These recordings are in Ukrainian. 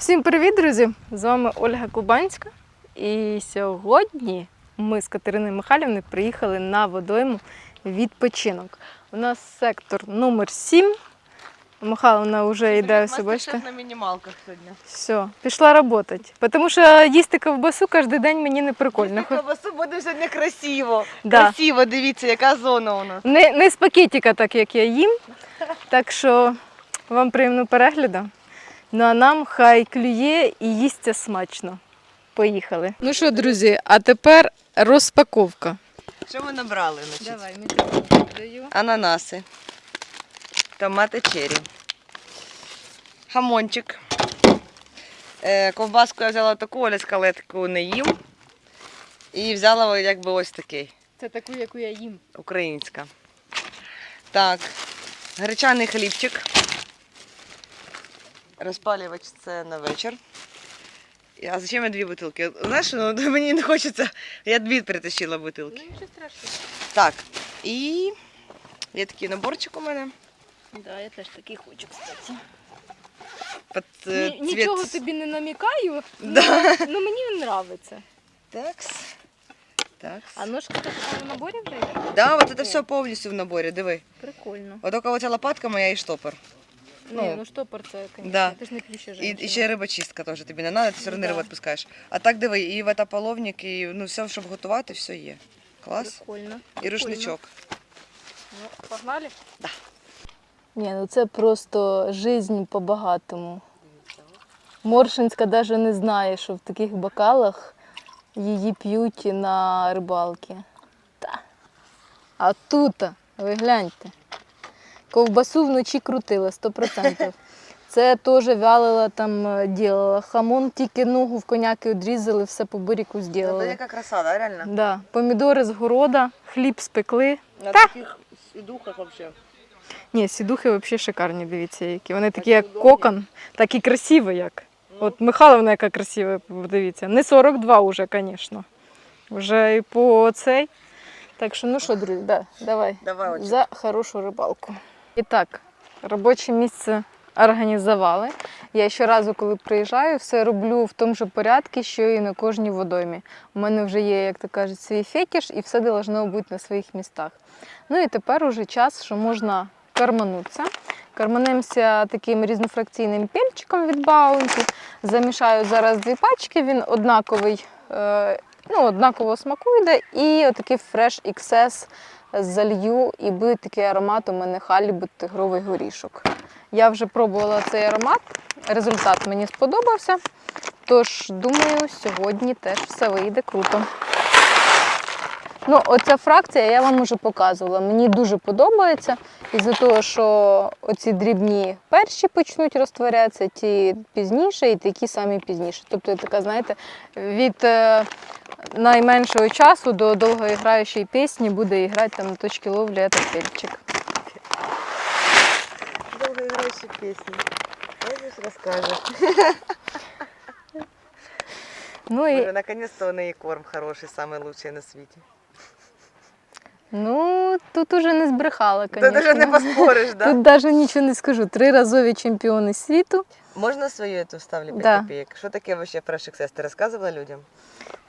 Всім привіт, друзі! З вами Ольга Кубанська. І сьогодні ми з Катериною Михайлівною приїхали на водойму відпочинок. У нас сектор номер 7. Михайловна вже йде, все бачите. на мінімалках сьогодні. Все, пішла працювати. Тому що їсти ковбасу кожен день мені не прикольно. Ковбасу буде сьогодні красиво. Да. Красиво, дивіться, яка зона у нас. Не, не з пакетика, так як я їм. Так що вам приємного перегляду. Ну а нам хай клює і їсться смачно. Поїхали. Ну що, друзі, а тепер розпаковка. Що ми набрали? Значить? Давай, мікрофон даю. Ананаси, томати черрі, хамончик. Е, ковбаску я взяла таку, Оля скалетку не їм. І взяла якби ось такий, Це таку, яку я їм. українська. Так, гречаний хлібчик. Розпалювач це на вечір. А зачем я дві бутилки? Знаєш, ну, мені не хочеться. Я дві притащила бутилки. Ну нічого страшного. Так, і є такий наборчик у мене. Да, я теж такий хочу, кстати. Під, е, Ні, цвіт. Нічого тобі не намікаю, Да. ну, ну мені він нравиться. Такс. Такс. А ножка така в наборі вже йде? Да, от це все повністю в наборі, диви. Прикольно. От тільки оця лопатка моя і штопор. Ну, Ну, ну штопор це, звісно. да. Ти ж не п'юща І, женщина. і ще рибочистка теж тобі не треба, ти все одно Да. рибу відпускаєш. А так диви, і ватаполовник, і ну, все, щоб готувати, все є. Клас. Прикольно. І рушничок. Ну, погнали? Да. Ні, ну це просто жизнь по-багатому. Моршинська навіть не знає, що в таких бокалах її п'ють на рибалки. Та. А тут, ви гляньте, ковбасу вночі крутила 100%. Це теж вялила там, е, ділила. Хамон тільки ногу в коняки одрізали, все по буріку Це яка краса, да, реально? Да. Помідори з города, хліб спекли. На Та. таких духах взагалі. Ні, сідухи взагалі шикарні, дивіться, які. Вони такі, Такі як удобні. кокон, так і красиві, як. От Михайловна, яка красива, подивіться. Не 42 вже, звісно. Вже і по цей. Так що, ну що, друзі, да, давай. Давай, За хорошу рибалку. І так, робоче місце організували. Я щоразу, коли приїжджаю, все роблю в тому ж порядку, що і на кожній водоймі. У мене вже є, як то кажуть, свій фетиш, і все должно бути на своїх містах. Ну і тепер уже час, що можна карманутися. Карманемося таким різнофракційним пельчиком від Баунті. Замішаю зараз дві пачки, він однаковий, е, ну, однакового смаку йде. І отакий Fresh XS залью, і буде такий аромат у мене халібу тигровий горішок. Я вже пробувала цей аромат, результат мені сподобався. Тож, думаю, сьогодні теж все вийде круто. Ну, оця фракція я вам уже показувала. Мені дуже подобається. Із-за того, що оці дрібні перші почнуть розтворятися, ті пізніше і такі самі пізніше. Тобто, така, знаєте, від е, найменшого часу до довгоіграючої пісні буде грати там на точки ловлі этот пельчик. Довгоіграючі пісні. Ось розкаже. Ну Боже, наконец-то у неї корм хороший, самый лучший на світі. Ну, тут уже не збрехала, звісно. навіть не поспориш, да? Тут навіть нічого не скажу. Триразові чемпіони світу. Можна свою эту ставлю 5 Да. копеек? Що таке вообще Fresh XS? Ти розказувала людям?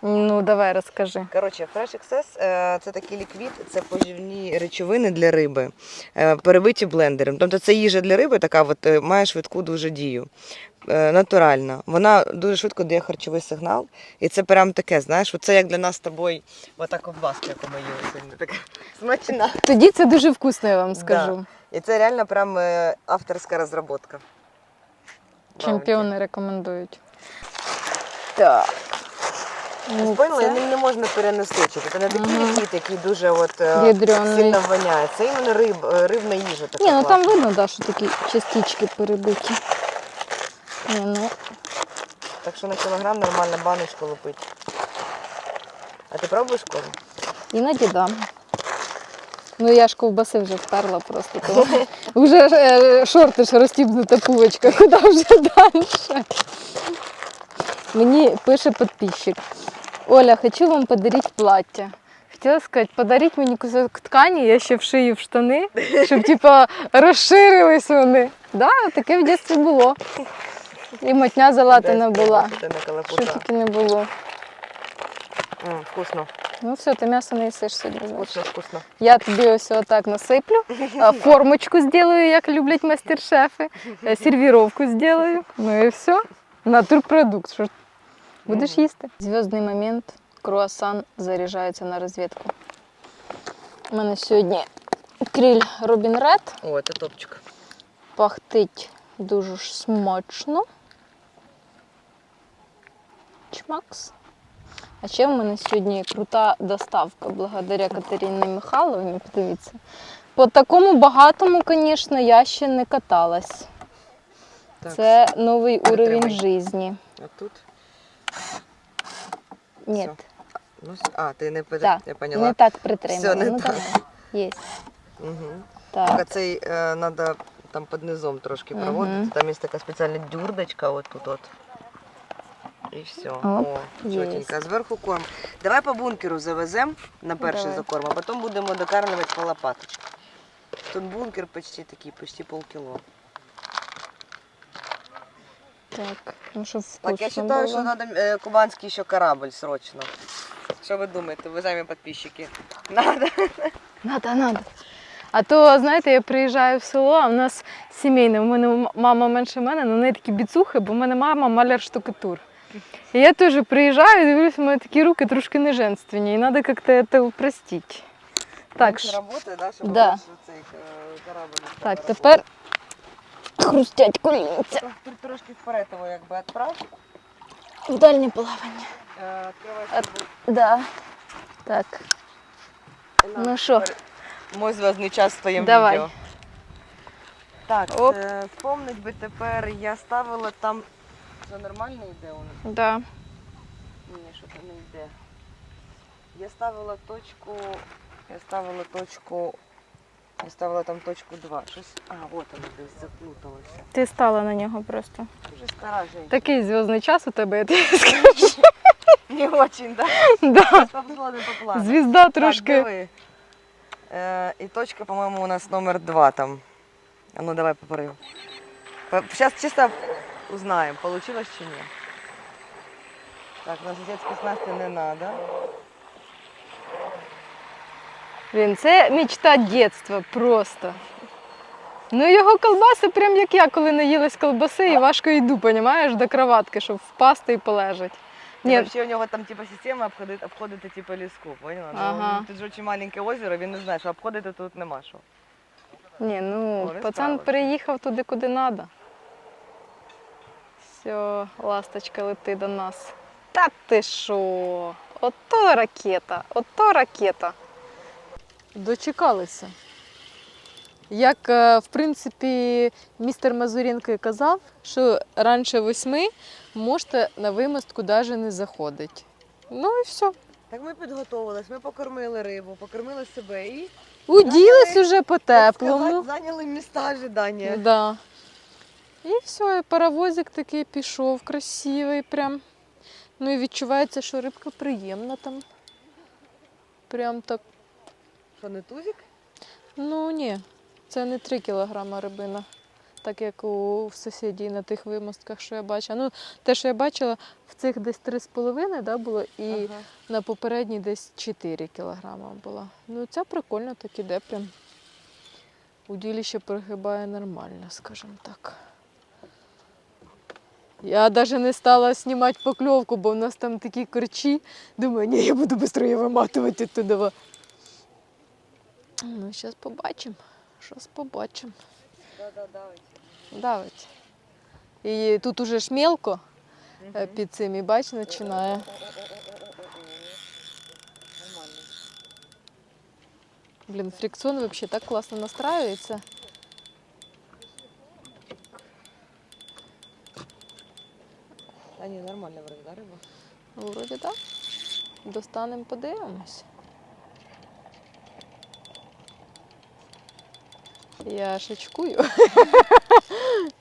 Ну, давай розкажи. Коротше, Fresh XS е, це такий ліквід, це поживні речовини для риби, е, перебиті блендером. Тобто це їжа для риби, така от, е, має швидку дуже дію. Е, Натуральна. Вона дуже швидко дає харчовий сигнал. І це прям таке, знаєш, це як для нас з тобою, ота ковбаска, яку ми їли сьогодні. Така смачна. Тоді це дуже вкусно, я вам скажу. І це реально прям е, авторська розробка. Чемпіони рекомендують. Так. Ну, Поняла, ним не можна перенасичити. Це не такий Мгм. ліквід, який дуже от, е, сильно воняє. Це іменно риб, рибна їжа. Така Ні, ну там видно, да, що такі частички перебиті. Ні, ну, Так що на кілограм нормально баночку лупить. А ти пробуєш корм? іноді да. Ну я ж ковбаси вже вперла просто. Тому вже е, шорти ж розтібнута пувочка, куди вже далі. Мені пише підписчик. Оля, хочу вам подарити плаття. Хотіла сказати, подаріть мені кусок ткані, я ще вшию в штани, щоб типа розширились вони. Да, таке в дитинстві було. І мотня залатана була. Що тільки не було. М, Вкусно, Ну все, ти м'ясо не їсиш сьогодні. знаєш. вкусно, вкусно. Я тобі ось отак насиплю, а, формочку зроблю, як люблять мастер-шефи, е, сервіровку зроблю, ну і все. Натурпродукт. Що ж, будеш їсти. Зв'язний момент. Круасан заряджається на розвідку. У мене сьогодні кріль Робін Ред. О, це топчик. Пахтить дуже ж смачно. Чмакс. А ще в мене сьогодні крута доставка благодаря Катерині Михайловні. Подивіться. По такому багатому, звісно, я ще не каталась. Так, Це новий уровень житті. а тут? Ні, Ну, с- а, ти не, пи- Так, я поняла. не так притримала. Все, не ну, так. давай. Є. Угу. Так. Так, а цей е, надо там під низом трошки Мгм. проводити. Там є така спеціальна дюрдочка, от тут от. І все. Оп, О, єсть. чотенько. А Зверху корм. Давай по бункеру завеземо на перший Давай. закорм, а потім будемо докармлювати по лопаточці. Тут бункер почти такий, почти полкіло. Так, ну щоб вкусно Так, я вважаю, що було. треба е, кубанський ще корабль срочно. Що ви думаєте, самі підписчики? Надо. Надо, надо. А то, знаєте, я приїжджаю в село, а в нас сімейне. У мене мама менше мене, але в неї такі біцухи, бо в мене мама маляр штукатур. Я теж приїжджаю, дивлюсь, у мене такі руки трошки не женственні, і треба як-то це упростити. Так, ш- працює, да, щоб Да. цей е, корабль. так, тепер хрустять колінця. Трошки вперед його якби відправ. В дальнє плавання. Е, Відкривай От. Да. Так. І на, Ну що? Мой зв'язний час в твоєму Давай. відео. Так, Оп. е, вспомнить би тепер, я ставила там. Це нормально йде у нас? Да. Ні, що то не йде. Я ставила точку. Я ставила точку. Я ставила там точку 2. Щось. А, от воно десь заплуталося. Ти стала на нього просто. Дуже стара жінка. Такий зв'язний час у тебе, я тобі скажу. Не очень, да? Да. Поплила не по плану. Звізда Так, трошки. диви. Е, і точка, по-моєму, у нас номер два там. А ну давай попорив. Зараз чисто узнаємо, получилось чи ні. Так, на сусідські снасти не треба. Блін, це мечта дитинства просто. Ну, його колбаси, прям як я, коли наїлась колбаси, і важко йду, понімаєш, до кроватки, щоб впасти і полежати. Ні. Взагалі у нього там типу, система обходити, обходити типу, ліску, поняла? Ага. Ну, тут ж дуже маленьке озеро, він не знає, що обходити тут нема що. ні, ну, О, він пацан справився. переїхав туди, куди треба. Все, ласточка лети до нас. Та ти що? Ото ракета, ото ракета. Дочекалися. Як, е, в принципі, містер Мазуренко казав, що раніше восьми можете на вимостку навіть не заходити. Ну і все. Так ми підготувалися, ми покормили рибу, покормили себе і Уділись уже по-теплому. зайняли міста ожидання. Да. І все, і паровозик такий пішов, красивий прям. Ну і відчувається, що рибка приємна там. Прям так. Що не тузик? Ну ні, це не 3 кілограма рибина, так як у сусідів на тих вимостках, що я бачила. Ну, те, що я бачила, в цих десь 3,5 да, було, і Ага. на попередній десь 4 кілограма була. Ну, ця прикольно так іде прям. Удилище прогибає нормально, скажімо так. Я навіть не стала знімати покльовку, бо в нас там такі корчі. Думаю, ні, я буду швидко її виматувати туди. Ну, зараз побачимо. Щось побачимо. Давайте. Давить. І тут уже ж мелко е, під цим, і бач, починає. Блін, фрикціон взагалі так класно настраюється. Ні, нормально вроде, да, риба? Вроді так. Достанемо, подивимось. Я шучкую,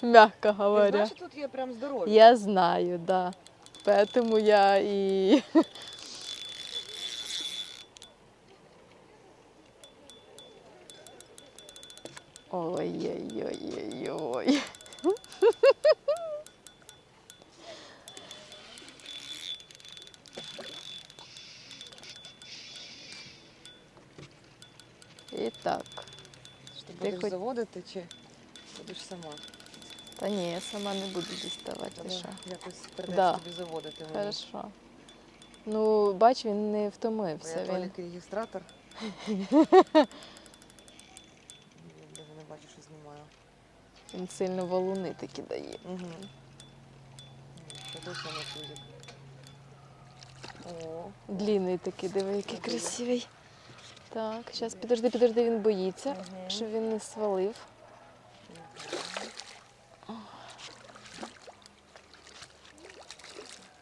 мягко говоря. знаєш, тут є прям здоров'я? Я знаю, да. Поэтому я і. Ой-ой-ой-ой-ой. Так. Що ти будеш хоч- заводити чи будеш сама? Та ні, я сама не буду діставати. ти Треба що. якось придеться Да. тобі заводити. мені. Хорошо. Ну, бач, він не Бо втомився. я Він... Толік реєстратор. Я навіть не бачу, що знімаю. він сильно валуни такі дає. Угу. О, Длінний такий, диви, який красивий. Так, зараз підожди, підожди, він боїться, Мгм. щоб він не свалив.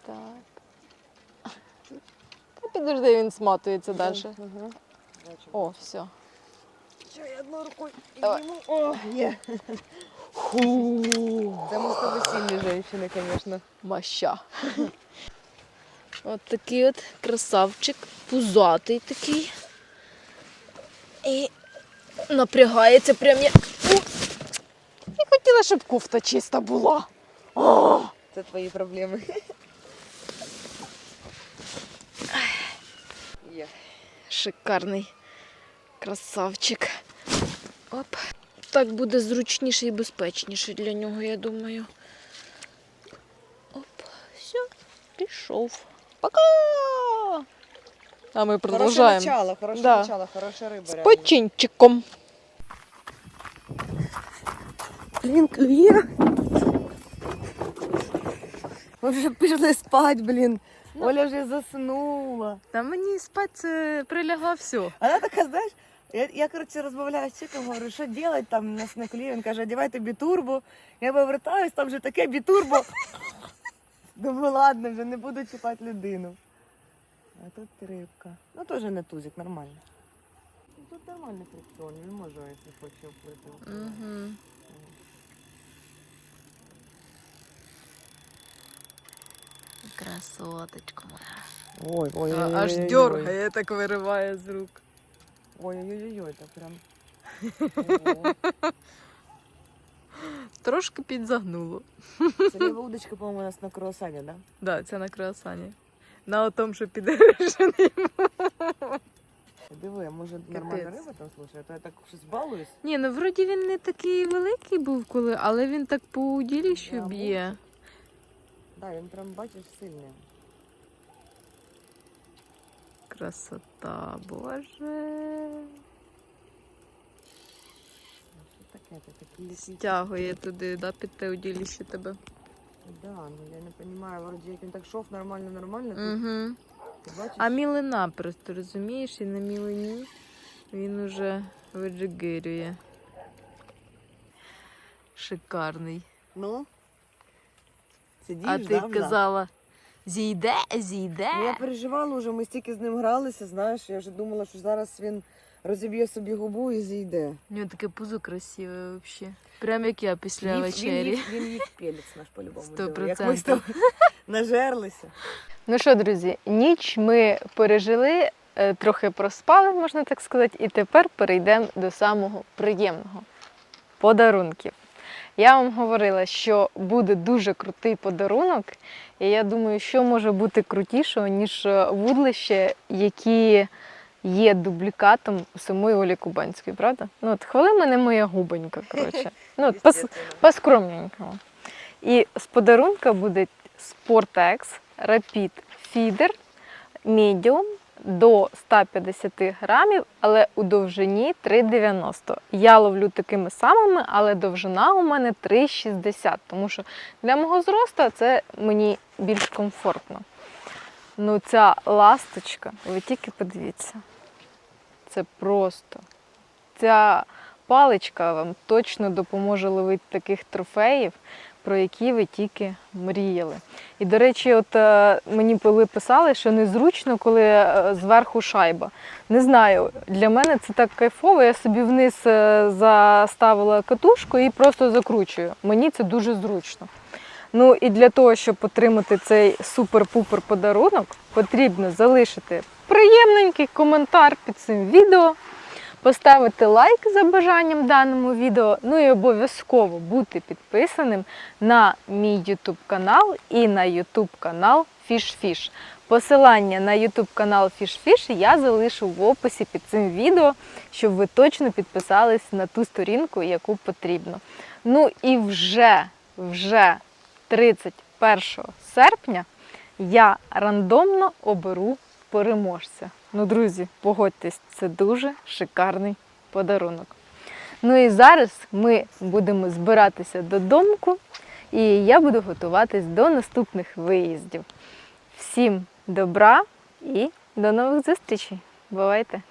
Так. Та підожди, він сматується далі. Ага. Бачу. О, все. Що я одною рукою підніму? О, є. Це ми з тобою сильні жінки, звісно. Маща. От такий от красавчик, пузатий такий. І напрягається прям як. Я хотіла, щоб кофта чиста була. О! Це твої проблеми. Є. Шикарний красавчик. Оп. Так буде зручніше і безпечніше для нього, я думаю. Оп, все, пішов. Пока! А ми Хороше продовжуємо. начало, хороше Да. начало, хороша риба. З реально. починчиком. Блін, клює. Ми вже пішли спать, блін. Оля вже заснула. Та мені спать це прилягла все. Вона така, знаєш, я, я коротше, розмовляю з чиком, говорю, що робити, там нас не клює. Він каже, одягайте бітурбо. Я повертаюсь, там вже таке бітурбо. Думаю, ладно, вже не буду чіпати людину. А тут рибка. Ну теж не тузик, нормально. Тут нормальний фрикціон, він може, якщо хоче вплити. Угу. Красоточка моя. Ой, ой, ой, Аж ой, ой, дергає, так вириває з рук. Ой, ой, ой, ой, так прям. Ого. Трошки підзагнуло. Це ліва удочка, по-моєму, у нас на круасані, да? Да, це на круасані. На тому, що підережений. Диви, а може нормальна риба там слушай, а то я так щось балуюсь. Ні, ну вроді він не такий великий був коли, але він так по уділіщу Да, б'є. Да, він прям бачиш сильний. Красота, боже. Що таке? Це такі. Стягує туди, да, під те уділіще тебе. Да, ну я не розумію, вроді як він так шов нормально, нормально. Тут, Угу. ти бачиш? А мілина просто розумієш, і на мілині він уже виджигирює. Шикарний. Ну? Сидиш, а да, ти вже? казала, зійде, зійде. Ну, я переживала вже, ми стільки з ним гралися, знаєш, я вже думала, що зараз він розіб'є собі губу і зійде. У нього таке пузо красиве взагалі. Прям як я після Їв- вечері. Він він їв пелець наш по-любому. Сто Як ми з тобою нажерлися. Ну що, друзі, ніч ми пережили, е, трохи проспали, можна так сказати, і тепер перейдемо до самого приємного подарунків. Я вам говорила, що буде дуже крутий подарунок, і я думаю, що може бути крутішого, ніж е, вудлище, які є дублікатом самої Олі Кубанської, правда? Ну, от хвали мене моя губонька, коротше. Ну, от, пос, естественно. І з подарунка буде Sportex Rapid Feeder Medium до 150 грамів, але у довжині 3,90. Я ловлю такими самими, але довжина у мене 3,60, тому що для мого зросту це мені більш комфортно. Ну, ця ласточка, ви тільки подивіться. Це просто. Ця паличка вам точно допоможе ловити таких трофеїв, про які ви тільки мріяли. І, до речі, от е, мені коли писали, що незручно, коли е, зверху шайба. Не знаю, для мене це так кайфово. Я собі вниз е, заставила катушку і просто закручую. Мені це дуже зручно. Ну і для того, щоб отримати цей супер-пупер подарунок, потрібно залишити приємненький коментар під цим відео, поставити лайк за бажанням даному відео, ну і обов'язково бути підписаним на мій YouTube канал і на YouTube канал FishFish. Посилання на YouTube канал FishFish я залишу в описі під цим відео, щоб ви точно підписались на ту сторінку, яку потрібно. Ну і вже, вже 31 серпня я рандомно оберу переможця. Ну, друзі, погодьтесь, це дуже шикарний подарунок. Ну і зараз ми будемо збиратися додому, і я буду готуватись до наступних виїздів. Всім добра і до нових зустрічей! Бувайте!